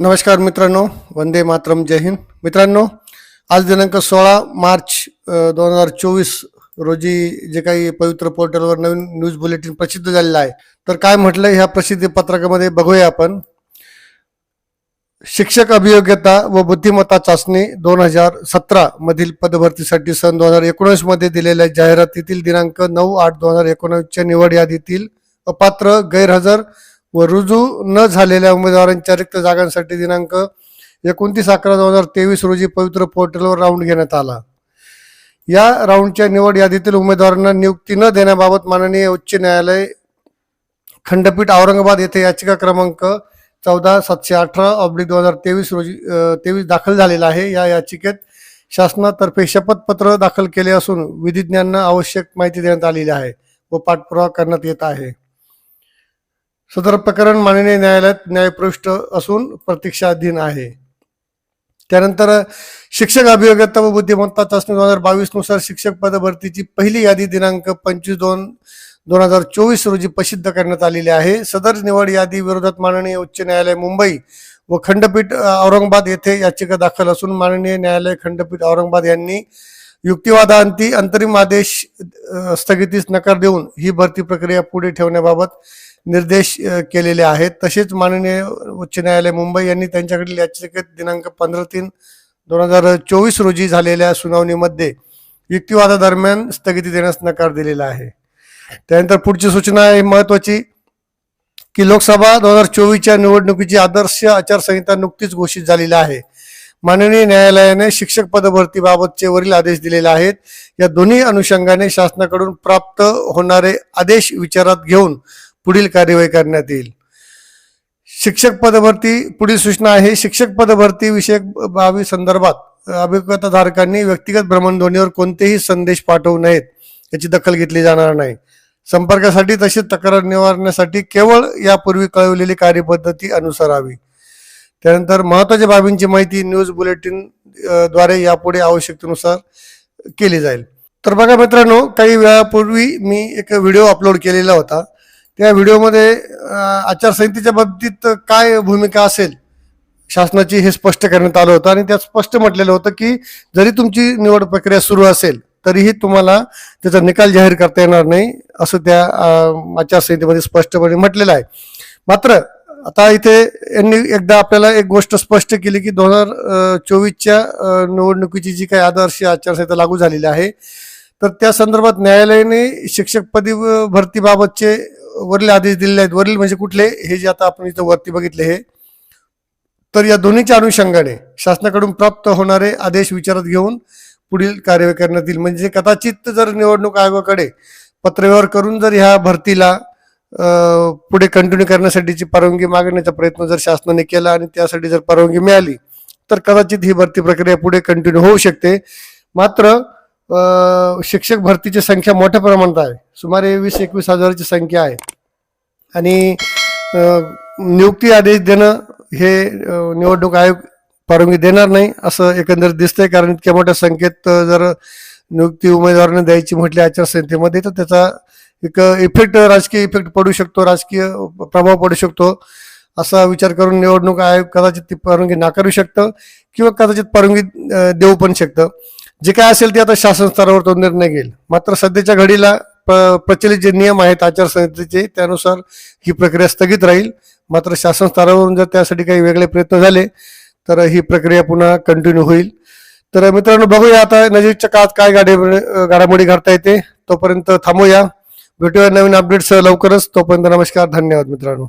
नमस्कार मित्रांनो वंदे मातरम जय हिंद. मित्रांनो आज दिनांक सोळा मार्च दोन हजार चोवीस रोजी जे काही पवित्र पोर्टलवर नवीन न्यूज बुलेटिन प्रसिद्ध झालेलं आहे. तर काय म्हटलं ह्या प्रसिद्धी पत्रकामध्ये बघूया आपण. शिक्षक अभियोग्यता व बुद्धिमत्ता चाचणी दोन हजार सतरा मधील पदभरतीसाठी सन दोन हजार एकोणीसमध्ये दिलेल्या जाहिरातीतील दिनांक नऊ आठ दोन हजार एकोणीसच्या निवड यादीतील अपात्र गैरहजर व रुजू न झालेल्या उमेदवारांच्या रिक्त जागांसाठी दिनांक एकोणतीस अकरा दोन हजार तेवीस रोजी पवित्र पोर्टलवर राऊंड घेण्यात आला. या राऊंडच्या निवड यादीतील उमेदवारांना नियुक्ती न देण्याबाबत माननीय उच्च न्यायालय खंडपीठ औरंगाबाद येथे याचिका क्रमांक चौदा सातशे अठरा ऑब्लिक दोन हजार तेवीस रोजी तेवीस दाखल झालेला आहे. या याचिकेत शासनातर्फे शपथपत्र दाखल केले असून विधिज्ञांना आवश्यक माहिती देण्यात आलेली आहे व पाठपुरावा करण्यात येत आहे. सदर प्रकरण माननीय न्यायालयात न्यायपृष्ठ असून प्रतीक्षाधीन आहे. त्यानंतर शिक्षक अभियोग्यता व बुद्धिमत्ता चाचणी दोन हजार बावीसनुसार शिक्षक पद भरतीची पहिली यादी दिनांक पंचवीस दोन दोन हजार चोवीस रोजी प्रसिद्ध करण्यात आलेली आहे. सदर निवड यादी विरोधात माननीय उच्च न्यायालय मुंबई व खंडपीठ औरंगाबाद येथे याचिका दाखल असून माननीय न्यायालय खंडपीठ औरंगाबाद यांनी युक्तिवादांती अंतरिम आदेश स्थगितीस नकार देऊन ही भरती प्रक्रिया पुढे ठेवण्याबाबत निर्देश केलेले आहेत. तसेच माननीय उच्च न्यायालय मुंबई यांनी त्यांच्याकडील याचिकेत दिनांक पंधरा तीन दोन हजार चोवीस रोजी झालेल्या सुनावणीमध्ये युक्तिवादादरम्यान स्थगिती देण्यास नकार दिलेला आहे. त्यानंतर पुढची सूचना आहे महत्वाची की लोकसभा दोन हजार चोवीसच्या निवडणुकीची आदर्श आचारसंहिता नुकतीच घोषित झालेली आहे. माननीय न्यायालयाने शिक्षक पदभरतीबाबतचे वरील आदेश दिलेले आहेत. या दोन्ही अनुषंगाने शासनाकडून प्राप्त होणारे आदेश विचारात घेऊन पुढील कार्यवाही करण्यात येईल. शिक्षक पदभरती पुढील सूचना आहे. शिक्षक पदभरती विषयक बाबी संदर्भात अभिज्ञताधारकांनी व्यक्तिगत भ्रमणध्वनीवर कोणतेही संदेश पाठवू नयेत याची दखल घेतली जाणार नाही. संपर्कासाठी तसेच तक्रार निवारण्यासाठी केवळ यापूर्वी कळवलेली कार्यपद्धती अनुसरावी त्यानंतर महत्त्वाच्या बाबींची माहिती न्यूज बुलेटिनद्वारे यापुढे आवश्यकतेनुसार केली जाईल. तर बघा मित्रांनो काही वेळापूर्वी मी एक व्हिडिओ अपलोड केलेला होता. त्या व्हिडिओमध्ये आचारसंहितेच्या बाबतीत काय भूमिका असेल शासनाची हे स्पष्ट करण्यात आलं होतं. आणि त्यात स्पष्ट म्हटलेलं होतं की जरी तुमची निवड प्रक्रिया सुरू असेल तरीही तुम्हाला त्याचा निकाल जाहीर करता येणार नाही असं त्या आचारसंहितेमध्ये स्पष्टपणे म्हटलेलं आहे. मात्र आता इथे यांनी एकदा आपल्याला एक गोष्ट स्पष्ट केली की दोन हजार चोवीसच्या निवडणुकीची जी काही आदर्श आचारसंहिता लागू झालेली आहे तर त्या संदर्भात न्यायालयाने शिक्षक पदी भरतीबाबतचे वरील आदेश दिलेले आहेत. वरील म्हणजे कुठले? हे जे आता आपण इथं वरती बघितले हे. तर या दोन्हीच्या अनुषंगाने शासनाकडून प्राप्त होणारे आदेश विचारात घेऊन पुढील कार्यवाही करण्यात येईल. म्हणजे कदाचित जर निवडणूक आयोगाकडे पत्रव्यवहार करून जर ह्या भरतीला पुढे कंटिन्यू करण्यासाठीची परवानगी मागण्याचा प्रयत्न जर शासनाने केला आणि त्यासाठी जर परवानगी मिळाली तर कदाचित ही भरती प्रक्रिया पुढे कंटिन्यू होऊ शकते. मात्र शिक्षक भरतीची संख्या मोठ्या प्रमाणात आहे. सुमारे वीस एकवीस हजाराची संख्या आहे. आणि नियुक्ती आदेश देणं हे निवडणूक आयोग परवानगी देणार नाही असं एकंदरीत दिसतंय. कारण इतक्या मोठ्या संख्येत जर नियुक्ती उमेदवाराने द्यायची म्हटली आचारसंहितेमध्ये तर त्याचा एक इफेक्ट राजकीय इफेक्ट पडू शकतो राजकीय प्रभाव पडू शकतो. असा विचार करून निवडणूक आयोग कदाचित ती परवानगी नाकारू शकतं किंवा कदाचित परवानगी देऊ पण शकतं. जे काय असेल ते आता शासन स्तरावर तो निर्णय घेईल. मात्र सध्याच्या घडीला प्रचलित जे नियम आहेत आचारसंहितेचे त्यानुसार ही प्रक्रिया स्थगित राहील. मात्र शासन स्तरावरून जर त्यासाठी काही वेगळे प्रयत्न झाले तर ही प्रक्रिया पुन्हा कंटिन्यू होईल. तर मित्रांनो बघूया आता नजीकच्या काळात काय गाडी घडामोडी घडता येते. तोपर्यंत थांबूया. भेटूया नवीन अपडेट्स लवकरच. तोपर्यंत नमस्कार धन्यवाद मित्रांनो.